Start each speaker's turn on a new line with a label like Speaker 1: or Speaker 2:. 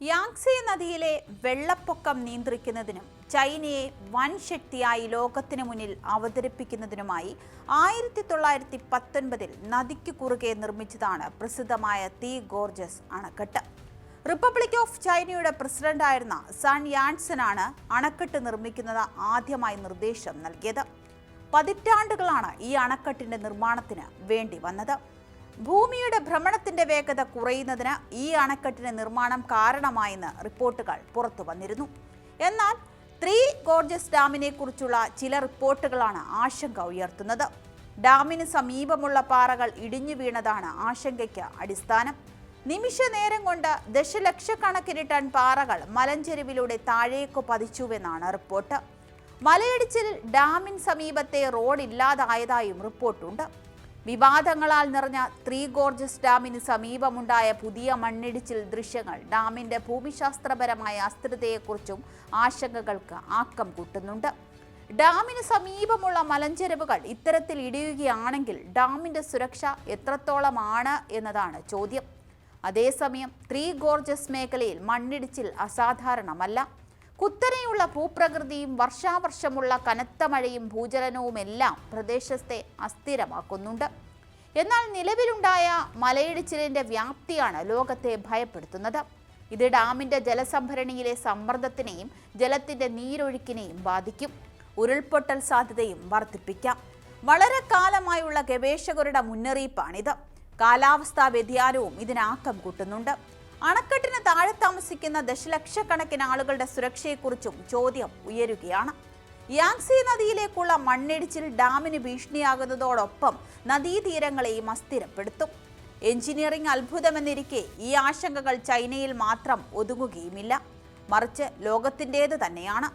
Speaker 1: യാങ്സെ നദിയിലെ വെള്ളപ്പൊക്കം നിയന്ത്രിക്കുന്നതിനും ചൈനയെ വൻ ശക്തിയായി ലോകത്തിനു മുന്നിൽ അവതരിപ്പിക്കുന്നതിനുമായി ആയിരത്തി തൊള്ളായിരത്തി പത്തൊൻപതിൽ നദിക്ക് കുറുകെ നിർമ്മിച്ചതാണ് പ്രസിദ്ധമായ തീ ഗോർജസ് അണക്കെട്ട്. റിപ്പബ്ലിക് ഓഫ് ചൈനയുടെ പ്രസിഡന്റായിരുന്ന സൺ യാൻസനാണ് അണക്കെട്ട് നിർമ്മിക്കുന്നത് ആദ്യമായി നിർദ്ദേശം നൽകിയത്. പതിറ്റാണ്ടുകളാണ് ഈ അണക്കെട്ടിന്റെ നിർമ്മാണത്തിന് വേണ്ടി വന്നത്. ഭൂമിയുടെ ഭ്രമണത്തിന്റെ വേഗത കുറയുന്നതിന് ഈ അണക്കെട്ടിന്റെ നിർമ്മാണം കാരണമായെന്ന് റിപ്പോർട്ടുകൾ പുറത്തു വന്നിരുന്നു. എന്നാൽ ത്രീ ഗോർജസ് ഡാമിനെ കുറിച്ചുള്ള ചില റിപ്പോർട്ടുകളാണ് ആശങ്ക ഉയർത്തുന്നത്. ഡാമിന് സമീപമുള്ള പാറകൾ ഇടിഞ്ഞു വീണതാണ് ആശങ്കയ്ക്ക് അടിസ്ഥാനം. നിമിഷ നേരം കൊണ്ട് ദശലക്ഷക്കണക്കിന് ടൺ പാറകൾ മലഞ്ചെരുവിലൂടെ താഴേക്ക് പതിച്ചുവെന്നാണ് റിപ്പോർട്ട്. മലയിടിച്ചിൽ ഡാമിന് സമീപത്തെ റോഡ് ഇല്ലാതായതായും റിപ്പോർട്ടുണ്ട്. വിവാദങ്ങളാൽ നിറഞ്ഞ ത്രീ ഗോർജസ് ഡാമിന് സമീപമുണ്ടായ പുതിയ മണ്ണിടിച്ചിൽ ദൃശ്യങ്ങൾ. ഡാമിന്റെ ഭൂമിശാസ്ത്രപരമായ അസ്ഥിരതയെക്കുറിച്ചും ആശങ്കകൾക്ക് ആക്കം കൂട്ടുന്നുണ്ട്. ഡാമിന് സമീപമുള്ള മലഞ്ചെരുവുകൾ ഇത്തരത്തിൽ ഇടിയുകയാണെങ്കിൽ ഡാമിന്റെ സുരക്ഷ എത്രത്തോളമാണ് എന്നതാണ് ചോദ്യം. അതേസമയം ത്രീ ഗോർജസ് മേഖലയിൽ മണ്ണിടിച്ചിൽ അസാധാരണമല്ല. കുത്തനെയുള്ള ഭൂപ്രകൃതിയും വർഷാവർഷമുള്ള കനത്ത മഴയും ഭൂചലനവുമെല്ലാം പ്രദേശത്തെ അസ്ഥിരമാക്കുന്നുണ്ട്. എന്നാൽ നിലവിലുണ്ടായ മലയിടിച്ചിലിന്റെ വ്യാപ്തിയാണ് ലോകത്തെ ഭയപ്പെടുത്തുന്നത്. ഇത് ഡാമിന്റെ ജലസംഭരണിയിലെ സമ്മർദ്ദത്തിനെയും ജലത്തിന്റെ നീരൊഴുക്കിനെയും ബാധിക്കും. ഉരുൾപൊട്ടൽ സാധ്യതയും വർദ്ധിപ്പിക്കാം. വളരെ കാലമായുള്ള ഗവേഷകരുടെ മുന്നറിയിപ്പാണിത്. കാലാവസ്ഥാ വ്യതിയാനവും ഇതിനാക്കം കൂട്ടുന്നുണ്ട്. അണക്കെട്ടിന് താഴെ താമസിക്കുന്ന ദശലക്ഷക്കണക്കിന് ആളുകളുടെ സുരക്ഷയെക്കുറിച്ചും ചോദ്യം ഉയരുകയാണ്. യാങ്സി നദിയിലേക്കുള്ള മണ്ണിടിച്ചിൽ ഡാമിന് ഭീഷണിയാകുന്നതോടൊപ്പം നദീതീരങ്ങളെയും അസ്ഥിരപ്പെടുത്തും എഞ്ചിനീയറിംഗ് അത്ഭുതമെന്നിരിക്കെ ഈ ആശങ്കകൾ ചൈനയിൽ മാത്രം ഒതുങ്ങുകയുമില്ല. മറിച്ച് ലോകത്തിന്റേത് തന്നെയാണ്.